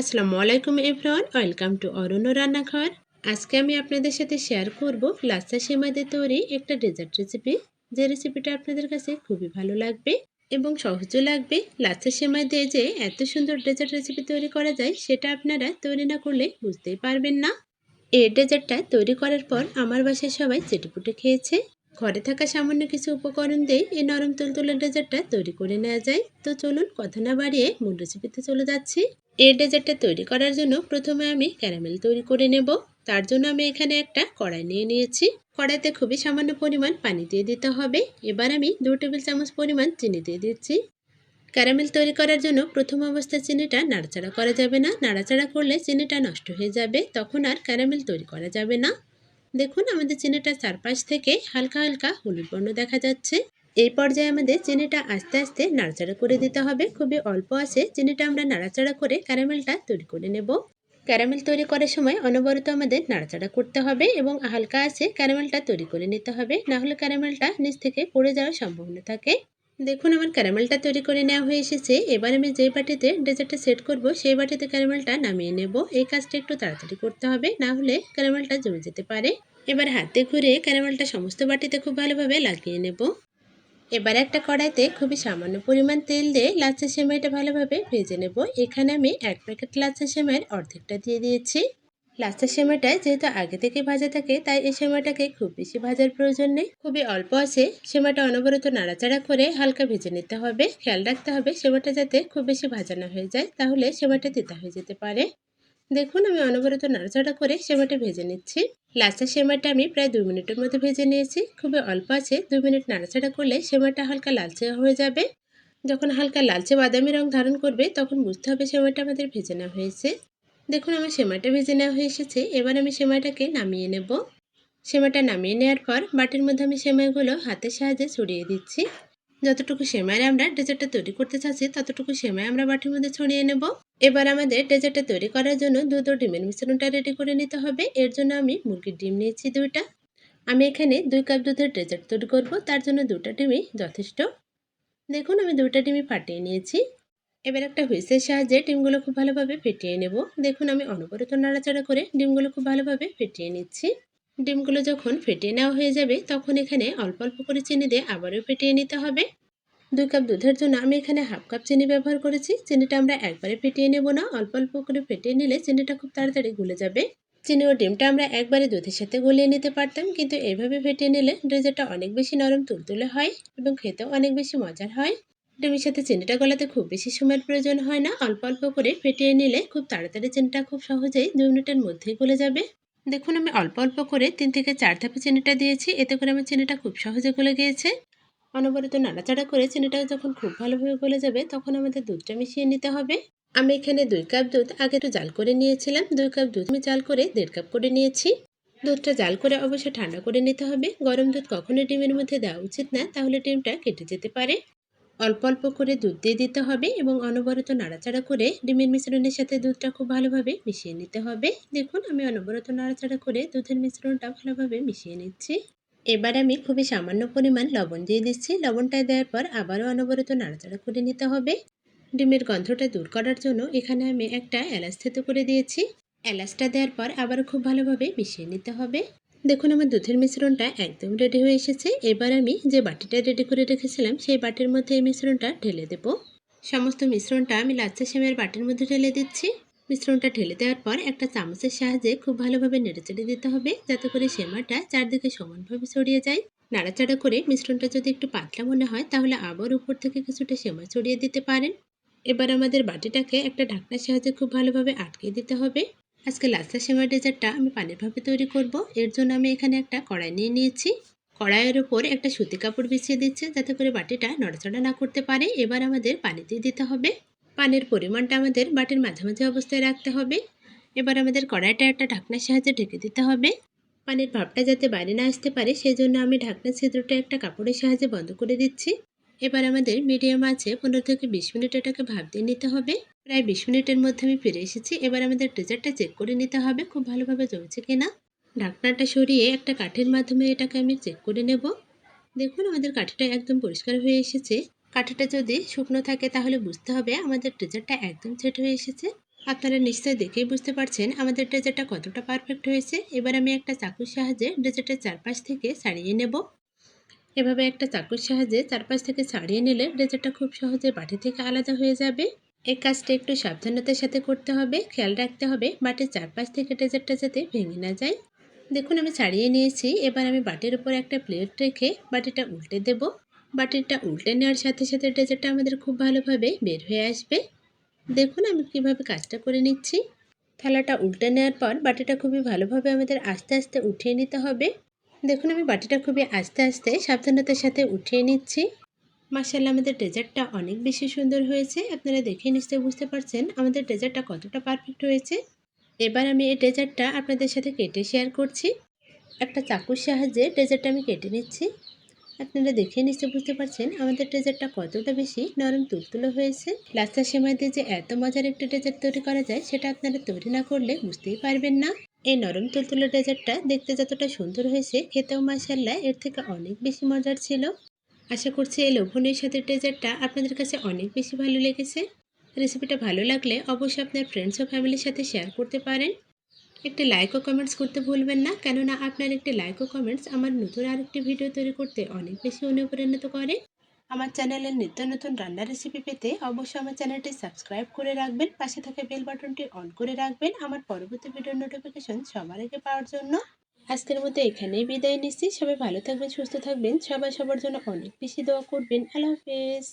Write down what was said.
আসসালামু আলাইকুম everyone, welcome to অরণ্য রান্নাঘর। আজকে আমি আপনাদের সাথে শেয়ার করব লাচ্চা সেমাইদের তৈরি একটা ডেজার্ট রেসিপি। যে রেসিপিটা আপনাদের কাছে খুবই ভালো লাগবে এবং সহজও লাগবে। লাচ্চা সেমাই দিয়ে যে এত সুন্দর ডেজার্ট রেসিপি তৈরি করা যায়, সেটা আপনারা তৈরি না করলে বুঝতেই পারবেন না। এই ডেজার্টটা তৈরি করার পর আমার বাসায় সবাই চেটেপুটে খেয়েছে। ঘরে থাকা সামান্য কিছু উপকরণ দিয়ে এই নরম তুলতুলে ডেজার্টটা তৈরি করে নেওয়া যায়। তো চলুন কথা না বাড়িয়ে মূল রেসিপিতে চলে যাচ্ছি। এই ডেজার্টটা তৈরি করার জন্য প্রথমে আমি ক্যারামেল তৈরি করে নেব। তার জন্য আমি এখানে একটা কড়াই নিয়ে নিয়েছি। কড়াইতে খুবই সামান্য পরিমাণ পানি দিয়ে দিতে হবে। এবার আমি দু টেবিল চামচ পরিমাণ চিনি দিয়ে দিচ্ছি। ক্যারামেল তৈরি করার জন্য প্রথম অবস্থায় চিনিটা নাড়াচাড়া করা যাবে না। নাড়াচাড়া করলে চিনিটা নষ্ট হয়ে যাবে। তখন আর ক্যারামেল তৈরি করা যাবে না। দেখুন, আমাদের চিনিটা চারপাশ থেকে হালকা হালকা হলুদ বর্ণ দেখা যাচ্ছে। এই পর্যায়ে আমাদের চিনিটা আস্তে আস্তে নাড়াচাড়া করে দিতে হবে। খুবই অল্প আছে। চিনিটা আমরা নাড়াচাড়া করে ক্যারামেলটা তৈরি করে নেব। ক্যারামেল তৈরি করার সময় অনবরত আমাদের নাড়াচাড়া করতে হবে এবং হালকা আছে ক্যারামেলটা তৈরি করে নিতে হবে। না হলে ক্যারামেলটা নিচ থেকে পড়ে যাওয়ার সম্ভাবনা থাকে। দেখুন, আমার ক্যারামেলটা তৈরি করে নেওয়া হয়ে এসেছে। এবার আমি যে বাটিতে ডেজার্টটা সেট করব, সেই বাটিতে ক্যারামেলটা নামিয়ে নেব। এই কাজটা একটু তাড়াতাড়ি করতে হবে, না হলে ক্যারামেলটা জমে যেতে পারে। এবার হাতে ঘুরে ক্যারামেলটা সমস্ত বাটিতে খুব ভালোভাবে লাগিয়ে নেব। এবার একটা কড়াইতে খুবই সামান্য পরিমাণ তেল দিয়ে লাচ্চা সেমাইটা ভালোভাবে ভেজে নেব। এখানে আমি এক প্যাকেট লাচ্চা সেমাইয়ের অর্ধেকটা দিয়ে দিয়েছি। লাচ্চা সেমাইটা যেহেতু আগে থেকে ভাজা থাকে, তাই এই সেমাইটাকে খুব বেশি ভাজার প্রয়োজন নেই। খুবই অল্প আছে। সেমাইটা অনবরত নাড়াচাড়া করে হালকা ভেজে নিতে হবে। খেয়াল রাখতে হবে সেমাইটা যাতে খুব বেশি ভাজা না হয়ে যায়, তাহলে সেমাইটা তিতা হয়ে যেতে পারে। দেখুন, আমি অনবরত নাড়াচাড়া করে সেমাইটা ভেজে নিচ্ছি। লাচ্চা সেমাইটা আমি প্রায় দুই মিনিটের মধ্যে ভেজে নিয়েছি। খুবই অল্প আছে, দুই মিনিট নাড়াচাড়া করলে সেমাইটা হালকা লালচে হয়ে যাবে। যখন হালকা লালচে বাদামি রং ধারণ করবে, তখন বুঝতে হবে সেমাটা আমাদের ভেজে নেওয়া হয়েছে। দেখুন, আমার সেমাইটা ভেজে নেওয়া হয়ে এসেছে। এবার আমি সেমাইটাকে নামিয়ে নেব। সেমাইটা নামিয়ে নেওয়ার পর বাটির মধ্যে আমি সেমাইগুলো হাতের সাহায্যে ছড়িয়ে দিচ্ছি। যতটুকু সেমাইয়ের আমরা ডেজার্টটা তৈরি করতে চাচ্ছি, ততটুকু সেমাই আমরা বাটির মধ্যে ছড়িয়ে নেব। এবার আমাদের ডেজার্টটা তৈরি করার জন্য দুটো ডিমের মিশ্রণটা রেডি করে নিতে হবে। এর জন্য আমি মুরগির ডিম নিয়েছি দুইটা। আমি এখানে দুই কাপ দুধের ডেজার্ট তৈরি করব, তার জন্য দুটো ডিমই যথেষ্ট। দেখুন, আমি দুটো ডিমই ফাটিয়ে নিয়েছি। এবার একটা হুইসের সাহায্যে ডিমগুলো খুব ভালোভাবে ফেটিয়ে নেব। দেখুন, আমি অনবরত নাড়াচাড়া করে ডিমগুলো খুব ভালোভাবে ফেটিয়ে নিচ্ছি। ডিমগুলো যখন ফেটিয়ে নেওয়া হয়ে যাবে, তখন এখানে অল্প অল্প করে চিনি দিয়ে আবারও ফেটিয়ে নিতে হবে। দুই কাপ দুধের জন্য আমি এখানে হাফ কাপ চিনি ব্যবহার করেছি। চিনিটা আমরা একবারে ফেটিয়ে নেব না, অল্প অল্প করে ফেটিয়ে নিলে চিনিটা খুব তাড়াতাড়ি গুলে যাবে। চিনি ও ডিমটা আমরা একবারে দুধের সাথে গলিয়ে নিতে পারতাম, কিন্তু এইভাবে ফেটিয়ে নিলে ডেজার্টটা অনেক বেশি নরম তুলতুলে হয় এবং খেতেও অনেক বেশি মজার হয়। ডিমের সাথে চিনিটা গলাতে খুব বেশি সময়ের প্রয়োজন হয় না, অল্প অল্প করে ফেটিয়ে নিলে খুব তাড়াতাড়ি চিনিটা খুব সহজেই দুই মিনিটের মধ্যেই গলে যাবে। দেখুন, আমি অল্প অল্প করে তিন থেকে চার ধাপে চিনিটা দিয়েছি। এতে করে আমার চিনিটা খুব সহজে গলে গিয়েছে। অনবরত নাড়াচাড়া করে চিনিটা যখন খুব ভালোভাবে গলে যাবে, তখন আমাদের দুধটা মিশিয়ে নিতে হবে। আমি এখানে দুই কাপ দুধ আগে একটু জাল করে নিয়েছিলাম। দুই কাপ দুধ আমি জাল করে দেড় কাপ করে নিয়েছি। দুধটা জাল করে অবশ্যই ঠান্ডা করে নিতে হবে। গরম দুধ কখনো ডিমের মধ্যে দেওয়া উচিত না, তাহলে ডিমটা কেটে যেতে পারে। অল্প অল্প করে দুধ দিয়ে দিতে হবে এবং অনবরত নাড়াচাড়া করে ডিমের মিশ্রণের সাথে দুধটা খুব ভালোভাবে মিশিয়ে নিতে হবে। দেখুন, আমি অনবরত নাড়াচাড়া করে দুধের মিশ্রণটা ভালোভাবে মিশিয়ে নিচ্ছি। এবার আমি খুবই সামান্য পরিমাণ লবণ দিয়ে দিচ্ছি। লবণটা দেওয়ার পর আবারও অনবরত নাড়াচাড়া করে নিতে হবে। ডিমের গন্ধটা দূর করার জন্য এখানে আমি একটা এলাচ থেতো করে দিয়েছি। এলাচটা দেওয়ার পর আবার খুব ভালোভাবে মিশিয়ে নিতে হবে। দেখুন, আমার দুধের মিশ্রণটা একদম রেডি হয়ে এসেছে। এবার আমি যে বাটিটা রেডি করে রেখেছিলাম, সেই বাটির মধ্যে এই মিশ্রণটা ঢেলে দেব। সমস্ত মিশ্রণটা আমি লাচ্চা সেমের বাটির মধ্যে ঢেলে দিচ্ছি। মিশ্রণটা ঢেলে দেওয়ার পর একটা চামচের সাহায্যে খুব ভালোভাবে নেড়েচেড়ে দিতে হবে, যাতে করে সেমাটা চারদিকে সমানভাবে ছড়িয়ে যায়। নাড়াচাড়া করে মিশ্রণটা যদি একটু পাতলা মনে হয়, তাহলে আবার উপর থেকে কিছুটা সেমা ছড়িয়ে দিতে পারেন। এবার আমাদের বাটিটাকে একটা ঢাকনার সাহায্যে খুব ভালোভাবে আটকে দিতে হবে। আজকে লাচ্চা সেমার ডেজার্টটা আমি পানির ভাবে তৈরি করব। এর জন্য আমি এখানে একটা কড়াই নিয়ে নিয়েছি। কড়াইয়ের ওপর একটা সুতি কাপড় বিছিয়ে দিচ্ছে যাতে করে বাটিটা নড়াচড়া না করতে পারে। এবার আমাদের পানি দিয়ে দিতে হবে। পানির পরিমাণটা আমাদের বাটির মাঝামাঝি অবস্থায় রাখতে হবে। এবার আমাদের কড়াইটা একটা ঢাকনার সাহায্যে ঢেকে দিতে হবে। পানির ভাবটা যাতে বাইরে না আসতে পারে সেই জন্য আমি ঢাকনার ছিদ্রটা একটা কাপড়ের সাহায্যে বন্ধ করে দিচ্ছি। এবার আমাদের মিডিয়াম আছে পনেরো থেকে বিশ মিনিট এটাকে ভাব দিয়ে নিতে হবে। প্রায় বিশ মিনিটের মধ্যে আমি ফিরে এসেছি। এবার আমাদের ডেজার্টটা চেক করে নিতে হবে খুব ভালোভাবে জমেছে কিনা। ঢাকনাটা সরিয়ে একটা কাঠের মাধ্যমে এটাকে আমি চেক করে নেব। দেখুন, আমাদের কাঠিটা একদম পরিষ্কার হয়ে এসেছে। কাঠিটা যদি শুকনো থাকে তাহলে বুঝতে হবে আমাদের ডেজার্টটা একদম সেট হয়ে এসেছে। আপনারা নিশ্চয়ই দেখেই বুঝতে পারছেন আমাদের ডেজার্টটা কতটা পারফেক্ট হয়েছে। এবার আমি একটা চাকুর সাহায্যে ডেজার্টের চারপাশ থেকে ছাড়িয়ে নেব। এভাবে একটা চাকুর সাহায্যে চারপাশ থেকে ছাড়িয়ে নিলে ডেজার্টটা খুব সহজে বাটি থেকে আলাদা হয়ে যাবে। এই কাজটা একটু সাবধানতার সাথে করতে হবে, খেয়াল রাখতে হবে, বাটির চারপাশ থেকে ডেজার্টটা যাতে ভেঙে না যায়। দেখুন, আমি ছাড়িয়ে নিয়েছি, এবার আমি বাটির উপর একটা প্লেট রেখে বাটিটা উল্টে দেব। বাটিটা উল্টে নেওয়ার সাথে সাথে ডেজার্টটা আমাদের খুব ভালোভাবে বের হয়ে আসবে। দেখুন, আমি কীভাবে কাজটা করে নিচ্ছি। থালাটা উল্টে নেওয়ার পর বাটিটা খুবই ভালোভাবে আমাদের আস্তে আস্তে উঠিয়ে নিতে হবে। দেখুন, আমি বাটিটা খুবই আস্তে আস্তে সাবধানতার সাথে উঠিয়ে নিচ্ছি। মার্শাল্লাহ আমাদের ডেজার্টটা অনেক বেশি সুন্দর হয়েছে। আপনারা দেখে নিশ্চয়ই বুঝতে পারছেন আমাদের ডেজার্টটা কতটা পারফেক্ট হয়েছে। এবার আমি এই ডেজার্টটা আপনাদের সাথে কেটে শেয়ার করছি। একটা চাকুর সাহায্যে ডেজার্টটা আমি কেটে নিচ্ছি। আপনারা দেখে নিশ্চয়ই বুঝতে পারছেন আমাদের ডেজার্টটা কতটা বেশি নরম তুলতুলো হয়েছে। লাস্টা সময় দিয়ে যে এত মজার একটা ডেজার্ট তৈরি করা যায়, সেটা আপনারা তৈরি না করলে বুঝতেই পারবেন না। এই নরম তুলতুলো ডেজার্টটা দেখতে যতটা সুন্দর হয়েছে, খেতেও মাসাল্লাহ এর থেকে অনেক বেশি মজার ছিল। আশা করছি এই লোভনীয় সাথে ডেজার্টটা আপনাদের কাছে অনেক বেশি ভালো লেগেছে। রেসিপিটা ভালো লাগলে অবশ্যই আপনার ফ্রেন্ডস ও ফ্যামিলির সাথে শেয়ার করতে পারেন। একটি লাইক ও কমেন্টস করতে ভুলবেন না, কেননা আপনার একটি লাইক ও কমেন্টস আমার নতুন আরেকটি ভিডিও তৈরি করতে অনেক বেশি অনুপ্রাণিত করে। আমার চ্যানেলের নিত্য নতুন রান্নার রেসিপি পেতে অবশ্যই আমার চ্যানেলটি সাবস্ক্রাইব করে রাখবেন, পাশে থাকা বেল বাটনটি অন করে রাখবেন। আমার পরবর্তী ভিডিওর নোটিফিকেশন সবার আগে পাওয়ার জন্য। আজকের মতো এখানেই বিদায় নিচ্ছি। সবাই ভালো থাকবেন, সুস্থ থাকবেন। সবাই সবার জন্য অনেক বেশি দোয়া করবেন। আল্লাহ হাফেজ।